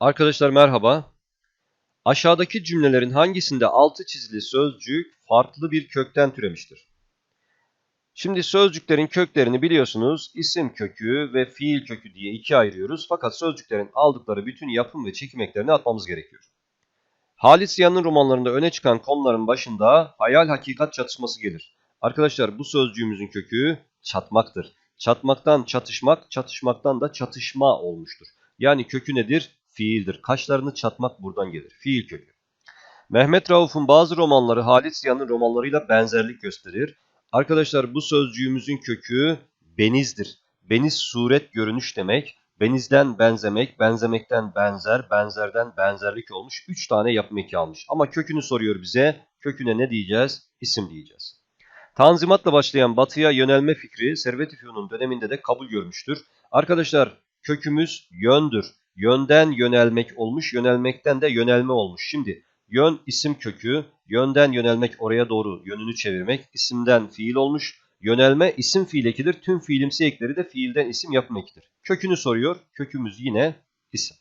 Arkadaşlar merhaba. Aşağıdaki cümlelerin hangisinde altı çizili sözcük farklı bir kökten türemiştir? Şimdi sözcüklerin köklerini biliyorsunuz isim kökü ve fiil kökü diye ikiye ayırıyoruz. Fakat sözcüklerin aldıkları bütün yapım ve çekim eklerini atmamız gerekiyor. Halit Ziya'nın romanlarında öne çıkan konuların başında hayal hakikat çatışması gelir. Arkadaşlar bu sözcüğümüzün kökü çatmaktır. Çatmaktan çatışmak, çatışmaktan da çatışma olmuştur. Yani kökü nedir? Fiildir. Kaşlarını çatmak buradan gelir. Fiil kökü. Mehmet Rauf'un bazı romanları Halit Ziya'nın romanlarıyla benzerlik gösterir. Arkadaşlar bu sözcüğümüzün kökü benizdir. Beniz suret görünüş demek. Benizden benzemek, benzemekten benzer, benzerden benzerlik olmuş. 3 tane yapım almış. Ama kökünü soruyor bize. Köküne ne diyeceğiz? İsim diyeceğiz. Tanzimatla başlayan batıya yönelme fikri Servet-i döneminde de kabul görmüştür. Arkadaşlar kökümüz yöndür. Yönden yönelmek olmuş, yönelmekten de yönelme olmuş. Şimdi yön isim kökü, yönden yönelmek oraya doğru yönünü çevirmek, isimden fiil olmuş. Yönelme isim fiil ekidir. Tüm fiilimsi ekleri de fiilden isim yapım. Kökünü soruyor. Kökümüz yine isim.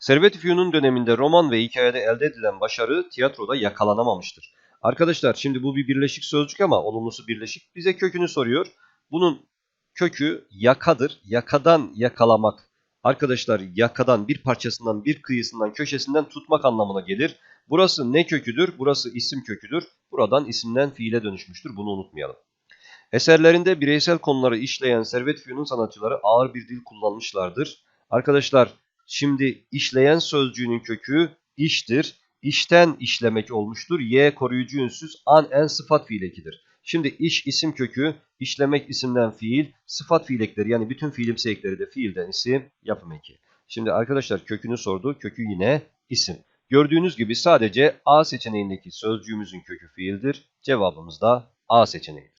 Servet-i Fünun döneminde roman ve hikayede elde edilen başarı tiyatroda yakalanamamıştır. Arkadaşlar şimdi bu bir birleşik sözcük ama olumlusu birleşik. Bize kökünü soruyor. Bunun kökü yakadır. Yakadan yakalamak. Arkadaşlar yakadan bir parçasından bir kıyısından köşesinden tutmak anlamına gelir. Burası ne köküdür? Burası isim köküdür. Buradan isimden fiile dönüşmüştür. Bunu unutmayalım. Eserlerinde bireysel konuları işleyen Servet Fünun sanatçıları ağır bir dil kullanmışlardır. Arkadaşlar şimdi işleyen sözcüğünün kökü iştir. İşten işlemek olmuştur. Y koruyucu ünsüz an en sıfat fiil ekidir. Şimdi iş isim kökü, işlemek isimden fiil, sıfat fiil ekleri yani bütün fiilimsi ekleri de fiilden isim yapım eki. Şimdi arkadaşlar kökünü sordu. Kökü yine isim. Gördüğünüz gibi sadece A seçeneğindeki sözcüğümüzün kökü fiildir. Cevabımız da A seçeneğidir.